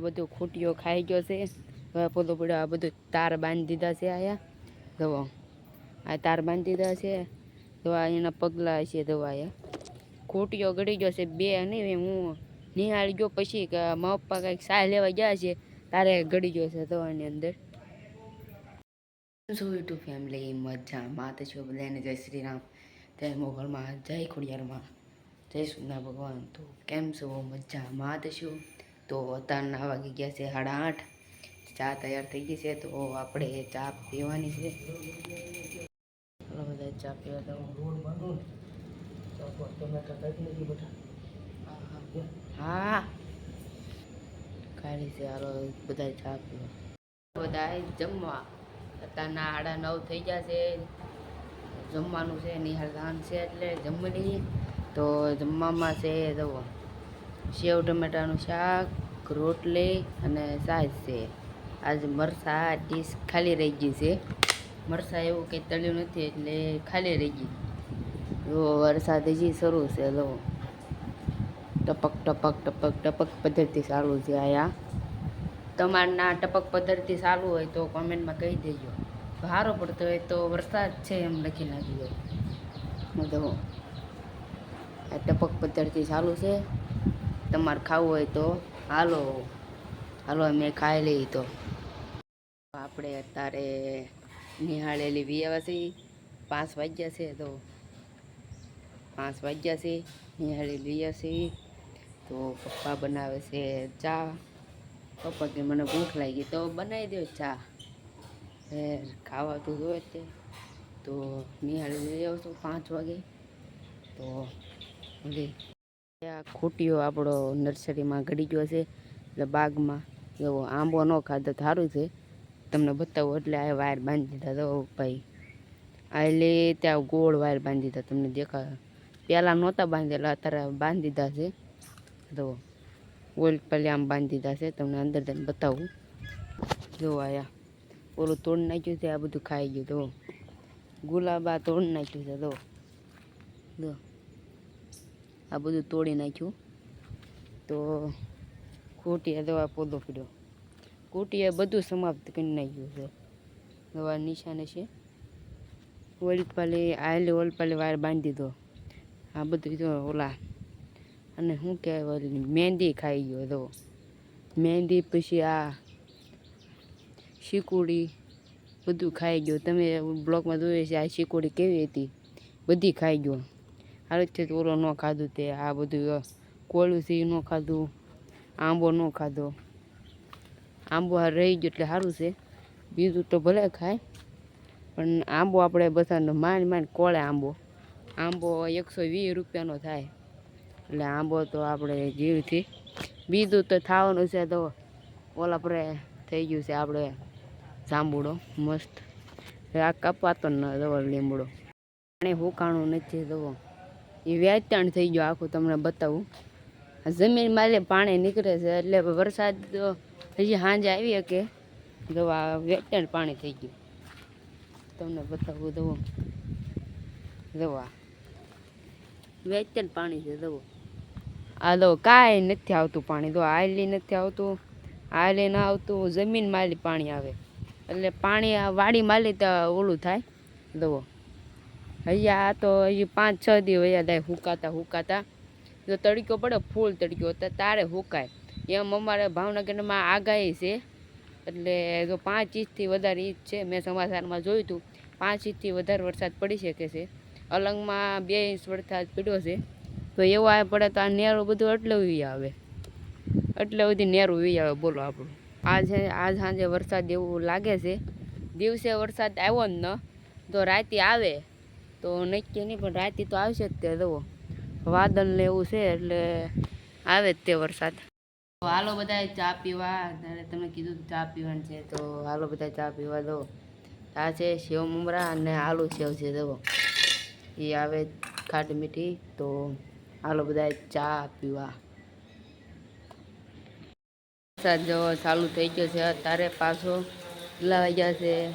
બધું ખૂટીઓ ખાઈ ગયો છે. હવે પોતો પડ્યો આ બધું તાર બાંધી દીધા છે આયા. જવો. આ તાર બાંધી દીધા છે. તો આ એના પગલા છે દવા ખૂટીઓ ગળી ગયો છે. બે નહીં હું નિહાળી ગયો પછી મારા પપ્પા કંઈક સાહ લેવા ગયા છે. તારે ગળી ગયો છે દવાની અંદર. સો યુટ્યુબ ફેમિલી મજા, માતા છો બધાને જય શ્રી રામ. જય મોગલમાં, જય ખોડિયારમાં. જય સુના ભગવાન. તો કેમ છો? મજા, માતા છો? તો અત્યારના વાગી ગયા છે સાડા આઠ. ચા તૈયાર થઈ ગઈ છે તો આપણે ચા પીવાની છે. બધા ચા પીવા તો હા. ખાલી છે, હાલો બધા ચા પીવા. બધા જમવા. અત્યારના આડા નવ થઈ ગયા છે. જમવાનું છે, નિહાળ ધાન છે એટલે જમી લઈએ તો જમવામાં છે જુઓ સેવ ટમેટાનું શાક, રોટલી અને સાસ છે. આજ મરસા ડીશ ખાલી રહી ગઈ છે. મરસા એવું કંઈ તળ્યું નથી એટલે ખાલી રહી ગઈ. જો વરસાદ હજી શરૂ છે લો ટપક ટપક ટપક ટપક પદ્ધતિ ચાલુ છે આયા તમારના ટપક પદ્ધતિ ચાલુ હોય તો કોમેન્ટમાં કહી દેજો. ભારો પડતો હોય તો વરસાદ છે એમ લખી નાખજો. તો આ ટપક પદ્ધતિ ચાલુ છે. તમારે ખાવું હોય તો હાલો હાલો અમે ખાઈ લઈએ તો. આપણે અત્યારે નિહાળેલી વિયાવાસી પાંચ વાગ્યા છે તો. પાંચ વાગ્યા છે નિહાળી વિયાસી તો પપ્પા બનાવે છે ચા. પપ્પા કે મને ભૂખ લાગી, તો બનાવી દો ચા. એ ખાવા તો જોઈએ તે. તો નિહાળી લઈ આવશું પાંચ વાગે. તો આ ખૂટીઓ આપણો નર્સરીમાં ઘડી ગયો છે, એટલે બાગમાં. એવો આંબો ન ખાધો સારું છે. તમને બતાવું, એટલે આ વાયર બાંધી દીધા તો ભાઈ. આ એટલે ત્યાં ગોળ વાયર બાંધી દીધા, તમને દેખાય. પહેલાં નહોતા બાંધેલા, અત્યારે બાંધી દીધા છે. તો ઓલ પહેલાં આમ બાંધી દીધા છે, તમને અંદર જઈને બતાવું. જો આયા, ઓલું તોડી નાખ્યું છે, આ બધું ખાઈ ગયું તો ગુલાબા તોડ નાખ્યું છે તો જો. આ બધું તોડી નાખ્યું. તો ખૂટીએ દવા પોદો પીડ્યો ખૂટીએ બધું સમાપ્ત કરી નાખ્યું છે. દવા નિશાને છે. ઓલપાલી, આયલે ઓલપાલી વાયર બાંધી દીધો. આ બધું જો ઓલા અને શું કહેવાય મહેંદી ખાઈ ગયો તો મહેંદી પછી આ શીકુડી બધું ખાઈ ગયું. તમે બ્લોકમાં જોયું છે આ શીકુડી કેવી હતી? બધી ખાઈ ગયો. હાલ છે ઓલો ન ખાધું તે, આ બધું કોળું છે ન ખાધું, આંબો ન ખાધો. આંબો હાર રહી ગયો એટલે સારું છે. બીજું તો ભલે ખાય, પણ આંબો આપણે બધાનો માંડ માંડ કોળે આંબો. આંબો એકસો વીસ રૂપિયાનો થાય. એટલે આંબો તો આપણે જીવથી બીજું તો થવાનું છે તો ઓલા પર થઈ ગયું છે આપણે જાંબુડો, મસ્ત. આ કપાતો ન દવા લીમડો. પાણી હુકાણું નથી દવો. એ વ્યાજતાણ થઈ ગયો આખું તમને બતાવું. જમીન માલે પાણી નીકળે છે એટલે વરસાદ હજી સાંજે આવી કે દવા વ્યાજતાણ પાણી થઈ ગયું. તમને બતાવું દવો દવા વેચાણ પાણી છે દવો આ દો કાંઈ નથી આવતું પાણી. તો આયલી નથી આવતું આયલી ના આવતું, જમીન માલી પાણી આવે. એટલે પાણી આ વાડી માલી તો ઓલું થાય. દવો આ તો હજી પાંચ છ દી વયા થાય હુકાતા હુકાતા. જો તડક્યો પડે, ફૂલ તડક્યો તો તારે હુકાય. એમ અમારે ભાવનગરમાં આગાહી છે. એટલે જો પાંચ ઇંચથી વધારે ઇંચ છે, મેં સમાચારમાં જોયું હતું. પાંચ ઇંચથી વધારે વરસાદ પડી શકે છે. અલંગમાં બે ઇંચ વરસાદ પડ્યો છે. તો એવો આવે પડે તો આ નેરું બધું એટલે વી આવે. એટલે બધી નેરું વી આવે બોલો આપણું. આજે, આજ સાંજે વરસાદ એવું લાગે છે. દિવસે વરસાદ આવ્યો જ ન. તો રાતે આવે. તો નક્કી નહીં, પણ રાતે તો આવશે જ તે, જુઓ. વાદળ ને એવું છે, એટલે આવે જ તે વરસાદ. તો હાલો બધા ચા પીવા. ત્યારે તમે કીધું ચા પીવાનું છે, તો હાલો બધા ચા પીવા દો આ છે સેવ મમરા અને આલુ સેવ છે, જુઓ. એ આવે ખાટ મીઠી, તો હાલો બધા ચા પીવા. વરસાદ જો ચાલુ થઈ ગયો છે. અત્યારે પાછો કેટલા વાગ્યા છે.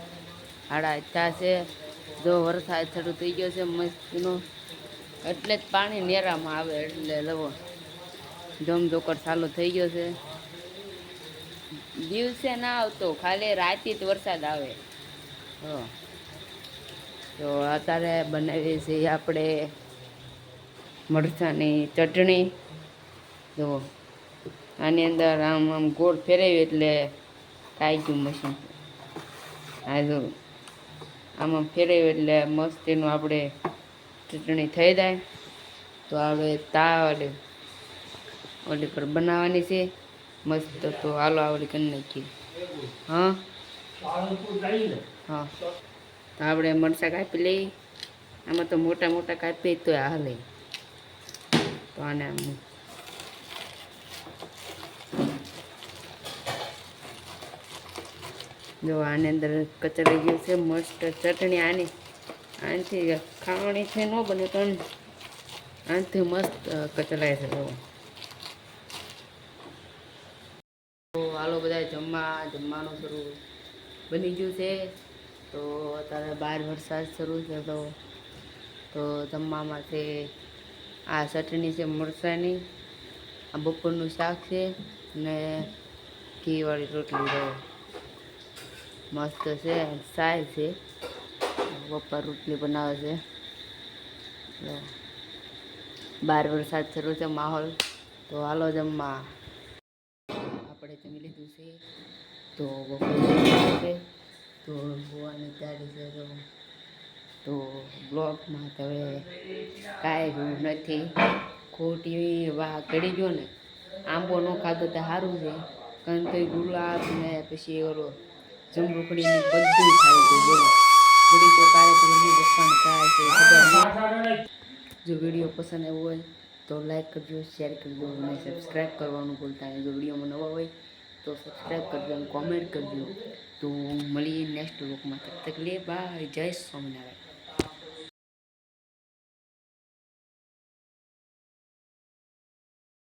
સાડા ચા છે. જો વરસાદ શરૂ થઈ ગયો છે, મસ્તીનો. એટલે જ પાણી નેરામાં આવે, એટલે લવો. જમજોકર ચાલુ થઈ ગયો છે. દિવસે ના આવતો, ખાલી રાતે જ વરસાદ આવે. તો અત્યારે બનાવીએ છીએ આપણે મરચાંની ચટણી. જો. આની અંદર આમ આમ ગોળ ફેરવ્યું એટલે કાઈ ગયું મશીન આ જો આમ આમ ફેરવ્યું એટલે મસ્ત એનું આપણે ચટણી થઈ જાય. તો આપણે તા ઓલી પર બનાવવાની છે. મસ્ત તો હાલો આવડી કરી નાખીએ. હા? હા. તો આપણે મરચાં કાપી લઈએ. આમાં તો મોટા મોટા કાપીએ તો હાલે. તો આને જો આની અંદર કચરાઈ ગયું છે, મસ્ત ચટણી આની. આનાથી ખાવાની છે, ન બને પણ આનાથી મસ્ત કચરાય છે જો હાલો બધા જમવા, જમવાનું શરૂ બની ગયું છે. તો અત્યારે બહાર વરસાદ શરૂ છે, તો તો જમવામાં છે, આ ચટણી છે મરસાની આ બપોરનું શાક છે ને ઘીવાળી રોટલી રહો મસ્ત છે સાય છે. પપ્પા રોટલી બનાવે છે. બાર વરસાદ શરૂ છે માહોલ, તો હાલો જમવા. આપણે જમી લીધું છે. તો બપોરે તો ગોવાની તૈયારી છે તો બ્લોગમાં તો હવે કાંઈ નથી. ખોટી વાહ કરી ગયો ને. આંબો ન ખાધો તો સારું છે. કારણ કે ગુલાબ ને પછી ઓલો જમરૂખડીને બધું થાય છે, બોલો. ઘડી તો કારે તો ખાય છે, ખબર જો વીડિયો પસંદ આવ્યો હોય તો લાઈક કરજો, શેર કરજો અને સબસ્ક્રાઈબ કરવાનું ભૂલતા નહીં. જો વિડીયોમાં નવા હોય તો સબસ્ક્રાઈબ કરજો અને કોમેન્ટ કરજો. તો મળીએ નેક્સ્ટ લોકમાં તક તક લે, બાય. જય સ્વામિનારાયણ.